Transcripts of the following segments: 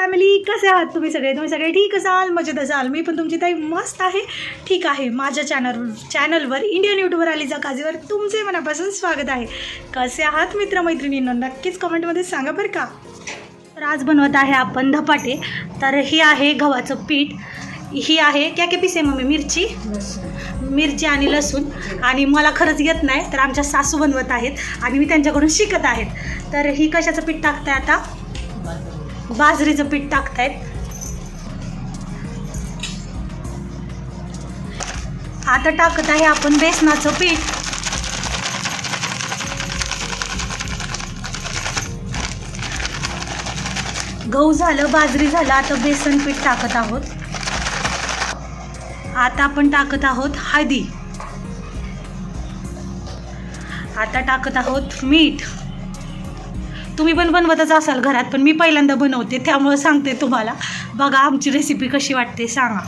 Family कसे आहात तुम्ही सगळे? तुम्ही सगळे ठीक असाल? मजेत असाल? मी पण तुमची ताई मस्त आहे. ठीक आहे. माझ्या चॅनल चॅनलवर इंडियन यूट्यूबर आलीजा काजीवर तुमचे मनापासून स्वागत आहे. कसे आहात मित्रमैत्रिणींना? नक्कीच कमेंटमध्ये सांगा बरं का. तर आज बनवत आहे आपण धपाटे. तर हे आहे गव्हाचं पीठ. ही आहे क्या क्या आहे मम्मी? मिरची. मिरची आणि लसूण. आणि मला खरंच येत नाही तर आमच्या सासू बनवत आहेत. आणि मी त्यांच्याकडून शिकत आहेत. तर ही कशाचं पीठ टाकताय आता? बाजरीचं पीठ टाकतायत. आता टाकत आहे आपण बेसनाचं पीठ. गहू झालं बाजरी झालं आता बेसन पीठ टाकत आहोत. आता आपण टाकत आहोत हळदी. आता टाकत आहोत मीठ. तुम्ही पण बनवतच असाल घरात पण मी पहिल्यांदा बनवते त्यामुळं सांगते तुम्हाला. बघा आमची रेसिपी कशी वाटते सांगा.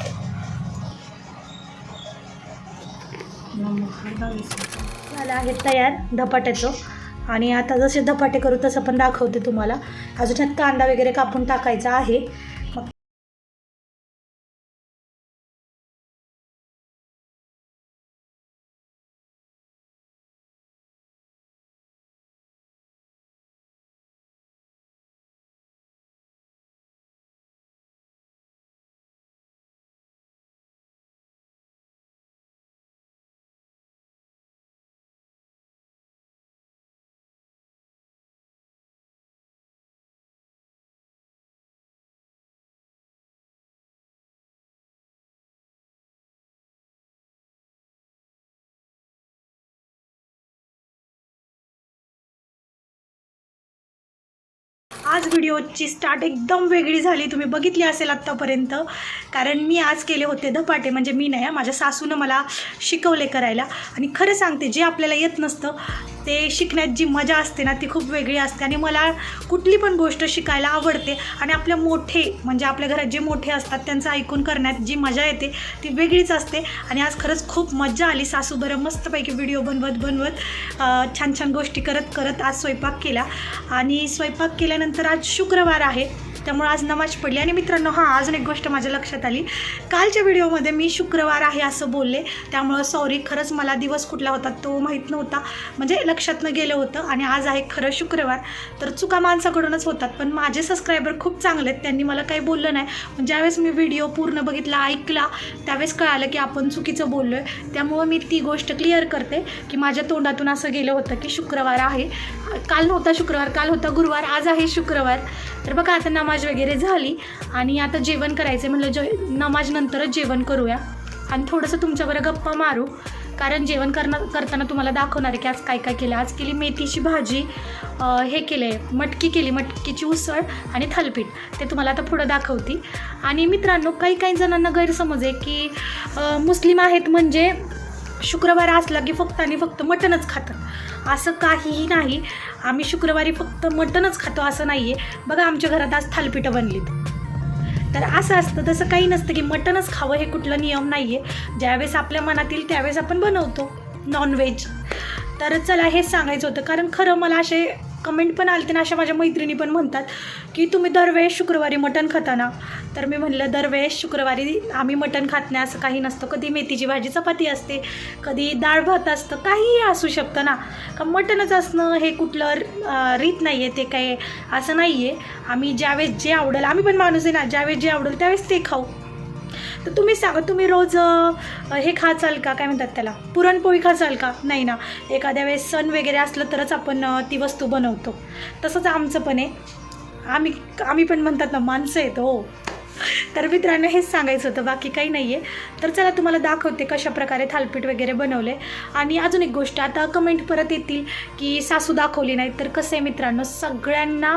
झालं आहे तयार धपाट्याचं. आणि आता जसे धपाटे करू तसं पण दाखवते तुम्हाला. अजून कांदा वगैरे कापून टाकायचा आहे. आज व्हिडिओची स्टार्ट एकदम वेगळी झाली. तुम्ही बघितली असेल आत्तापर्यंत. कारण मी आज केले होते धपाटे म्हणजे मी नाही माझ्या सासूनं मला शिकवले करायला. आणि खरं सांगते जे आपल्याला येत नसतं ते शिकण्यात जी मजा असते ना ती खूप वेगळी असते. आणि मला कुठली पण गोष्ट शिकायला आवडते. आणि आपल्या मोठे म्हणजे आपल्या घरात जे मोठे असतात त्यांचं ऐकून करण्यात जी मजा येते ती वेगळीच असते. आणि आज खरंच खूप मजा आली. सासू बरं मस्तपैकी व्हिडिओ बनवत बनवत छान छान गोष्टी करत करत आज स्वयंपाक केला. आणि स्वयंपाक केल्यानंतर आज शुक्रवार आहे. त्यामुळे आज नमाज पडली आणि मित्रांनो हां अजून एक गोष्ट माझ्या लक्षात आली. कालच्या व्हिडिओमध्ये मी शुक्रवार आहे असं बोलले. त्यामुळं सॉरी खरंच मला दिवस कुठला होता तो माहीत नव्हता. म्हणजे लक्षातनं गेलं होतं आणि आज आहे खरं शुक्रवार. तर चुका माणसाकडूनच होतात. पण माझे सबस्क्रायबर खूप चांगले आहेत. त्यांनी मला काही बोललं नाही. पण ज्यावेळेस मी व्हिडिओ पूर्ण बघितला ऐकला त्यावेळेस कळालं की आपण चुकीचं बोललो आहे त्यामुळं मी ती गोष्ट क्लिअर करते की माझ्या तोंडातून असं गेलं होतं की शुक्रवार आहे. काल नव्हता शुक्रवार काल होता गुरुवार आज आहे शुक्रवार. तर बघा आता नमाज वगैरे झाली आणि आता जेवण करायचं आहे म्हणलं जे नमाज नंतरच जेवण करूया. आणि थोडंसं तुमच्याबरोबर गप्पा मारू कारण जेवण करणं करताना तुम्हाला दाखवणार आहे की आज काय काय केलं. आज केली मेथीची भाजी हे केलं आहे मटकी केली मटकीची उसळ आणि थालपीठ. ते तुम्हाला आता पुढं दाखवती. आणि मित्रांनो काही काही जणांना गैरसमज आहे की मुस्लिम आहेत म्हणजे शुक्रवार असला की फक्त आणि फक्त मटणच खातात. असं काहीही नाही. आम्ही शुक्रवारी फक्त मटणच खातो असं नाही आहे बघा आमच्या घरात आज थालपिठं बनलीत. तर असं असतं तसं काही नसतं की मटणच खावं हे कुठलं नियम नाही आहे ज्यावेळेस आपल्या मनात येईल त्यावेळेस आपण बनवतो. नॉनव्हेज तर चला हेच सांगायचं होतं. कारण खरं मला असे कमेंट पण आले ना अशा माझ्या मैत्रिणी पण म्हणतात की तुम्ही दरवेळेस शुक्रवारी मटण खाता ना तर मी म्हणलं दरवेळेस शुक्रवारी आम्ही मटण खात नाही असं काही नसतं. कधी मेथीची भाजी चपाती असते कधी डाळ भात असतं काहीही असू शकतं ना. का मटणच असणं हे कुठलं रीत नाही आहे ते काही असं नाही आहे आम्ही ज्यावेळेस जे आवडेल आम्ही पण माणूस आहे ना ज्यावेळेस जे आवडेल त्यावेळेस ते खाऊ. तर तुम्ही सांगा तुम्ही रोज हे खाचाल का? काय म्हणतात त्याला? पुरणपोळी खाचाल का? नाही ना. एखाद्या वेळेस सण वगैरे असलं तरच आपण ती वस्तू बनवतो. तसंच आमचं पण आहे. आम्ही आम्ही पण म्हणतात ना माणसं आहेत हो. तर मित्रांनो हेच सांगायचं होतं. बाकी काही नाही आहे तर चला तुम्हाला दाखवते कशाप्रकारे थालपीठ वगैरे बनवले आणि अजून एक गोष्ट आता कमेंट परत येतील की सासू दाखवली नाही तर कसं आहे मित्रांनो सगळ्यांना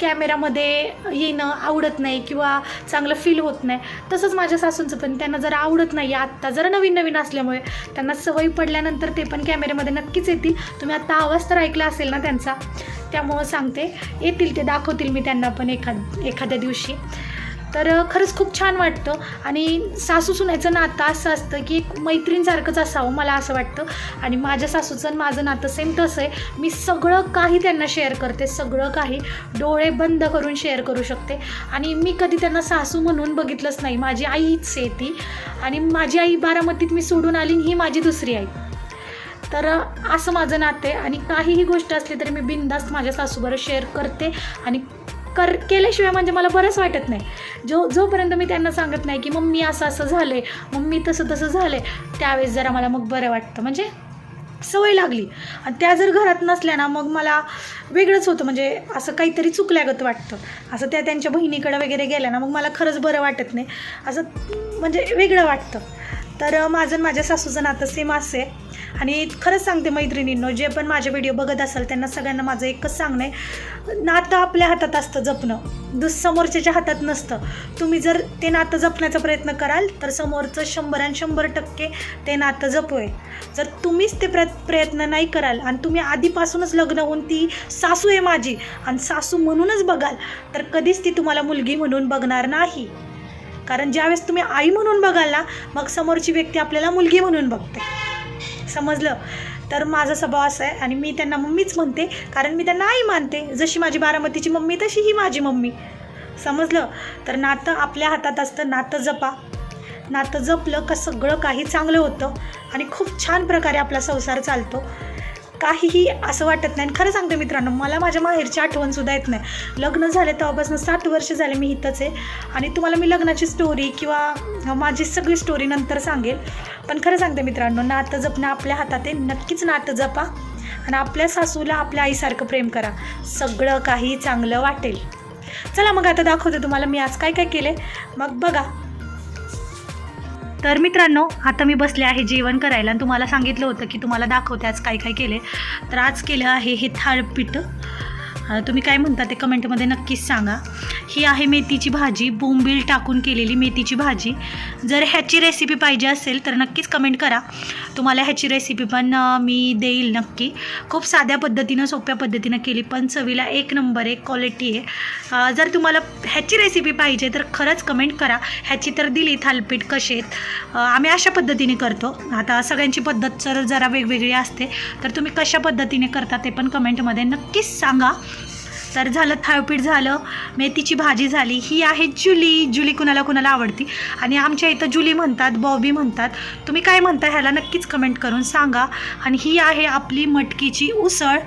कॅमेरामध्ये येणं आवडत नाही किंवा चांगलं फील होत नाही. तसंच माझ्या सासूंचं पण. त्यांना जरा आवडत नाही आत्ता जरा नवीन नवीन असल्यामुळे त्यांना सवय पडल्यानंतर ते पण कॅमेऱ्यामध्ये नक्कीच येतील. तुम्ही आत्ता आवाज तर ऐकला असेल ना त्यांचा. त्यामुळं सांगते. येतील ते दाखवतील मी त्यांना पण एखाद एखाद्या दिवशी. तर खरंच खूप छान वाटतं. आणि सासू सुनायचं नातं असं असतं की एक मैत्रीणसारखंच असावं मला असं वाटतं. आणि माझ्या सासूचं आणि माझं नातं सेम तसं आहे. मी सगळं काही त्यांना शेअर करते सगळं काही डोळे बंद करून शेअर करू शकते. आणि मी कधी त्यांना सासू म्हणून बघितलंच नाही. माझी आईच आहे ती. आणि माझी आई बारामतीत मी सोडून आली ही माझी दुसरी आई. तर असं माझं नातं आहे. आणि काहीही गोष्ट असली तरी मी बिनधास्त माझ्या सासूबरोबर शेअर करते. आणि कर केल्याशिवाय म्हणजे मला बरंच वाटत नाही. जो जोपर्यंत मी त्यांना सांगत नाही की मम्मी असं असं झालं आहे मम्मी तसं तसं झालं आहे त्यावेळेस जरा मला मग बरं वाटतं. म्हणजे सवय लागली. आणि त्या जर घरात नसल्या ना मग मला वेगळंच होतं. म्हणजे असं काहीतरी चुकल्यागत वाटतं. असं त्या त्यांच्या बहिणीकडं वगैरे गेल्या ना मग मला खरंच बरं वाटत नाही. असं म्हणजे वेगळं वाटतं. तर माझं माझ्या सासूचं नातं सेम असे आणि खरंच सांगते मैत्रिणींनो जे पण माझे व्हिडिओ बघत असाल त्यांना सगळ्यांना माझं एकच सांगणं आहे. नातं आपल्या हातात असतं जपणं. दुस समोरच्याच्या हातात नसतं. तुम्ही जर ते नातं जपण्याचा प्रयत्न कराल तर समोरचं शंभर आणि शंभर टक्के ते नातं जपवेल जर तुम्हीच ते प्र प्रयत्न नाही कराल आणि तुम्ही आधीपासूनच लग्न होऊन ती सासू आहे माझी आणि सासू म्हणूनच बघाल तर कधीच ती तुम्हाला मुलगी म्हणून बघणार नाही. कारण ज्यावेळेस तुम्ही आई म्हणून बघाल ना मग समोरची व्यक्ती आपल्याला मुलगी म्हणून बघते. समजलं? तर माझा स्वभाव असा आहे आणि मी त्यांना मम्मीच म्हणते कारण मी त्यांना आई मानते. जशी माझी बारामतीची मम्मी तशी ही माझी मम्मी. समजलं? तर नातं आपल्या हातात असतं नातं जपा. नातं जपलं का सगळं काही चांगलं होतं आणि खूप छान प्रकारे आपला संसार चालतो. काहीही असं वाटत नाही. आणि खरं सांगते मित्रांनो मला माझ्या माहेरची आठवणसुद्धा येत नाही. लग्न झाले तेव्हापासून सात वर्ष झाले मी इथंच आहे. आणि तुम्हाला मी लग्नाची स्टोरी किंवा माझी सगळी स्टोरी नंतर सांगेल. पण खरं सांगते मित्रांनो नातं जपणं आपल्या हातात आहे. नक्कीच नातं जपा. आणि आपल्या सासूला आपल्या आईसारखं प्रेम करा. सगळं काही चांगलं वाटेल. चला मग आता दाखवते तुम्हाला मी आज काय काय केले मग बघा. तर मित्रांनो आता मी बसले आहे जेवण करायला आणि तुम्हाला सांगितलं होतं की तुम्हाला दाखवते आज काय काय केले तर आज केलं आहे हे थाळपीठ. तुम्ही काय म्हणता ते कमेंटमध्ये नक्कीच सांगा. ही आहे मेथीची भाजी. बोंबील टाकून केलेली मेथीची भाजी. जर ह्याची रेसिपी पाहिजे असेल तर नक्कीच कमेंट करा. तुम्हाला ह्याची रेसिपी पण मी देईल नक्की. खूप साध्या पद्धतीनं सोप्या पद्धतीनं केली पण चवीला एक नंबर एक क्वालिटी आहे. जर तुम्हाला ह्याची रेसिपी पाहिजे तर खरंच कमेंट करा. ह्याची तर दिली थालपीठ कसे आहेत. आम्ही अशा पद्धतीने करतो. आता सगळ्यांची पद्धत जर जरा वेगवेगळी असते तर तुम्ही कशा पद्धतीने करता ते पण कमेंटमध्ये नक्कीच सांगा. तर झालं थाळपीठ झालं मेथीची भाजी झाली. ही आहे जुली. जुली कुणाला कुणाला आवडती? आणि आमच्या इथं जुली म्हणतात बॉबी म्हणतात. तुम्ही काय म्हणता ह्याला नक्कीच कमेंट करून सांगा. आणि ही आहे आपली मटकीची उसळ.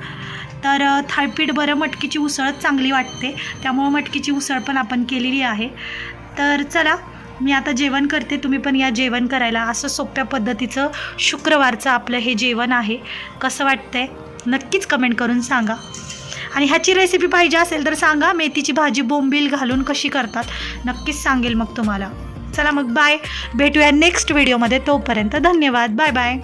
तर थाळपीठ बरं मटकीची उसळच चांगली वाटते. त्यामुळं मटकीची उसळ पण आपण केलेली आहे. तर चला मी आता जेवण करते. तुम्ही पण या जेवण करायला. असं सोप्या पद्धतीचं शुक्रवारचं आपलं हे जेवण आहे. कसं वाटतंय? नक्कीच कमेंट करून सांगा. आणि ह्याची रेसिपी पाहिजे असेल तर सांगा. मेथीची भाजी बोंबील घालून कशी करतात नक्कीच सांगेल मग तुम्हाला. चला मग बाय भेटूया नेक्स्ट व्हिडिओमध्ये तोपर्यंत धन्यवाद. Bye bye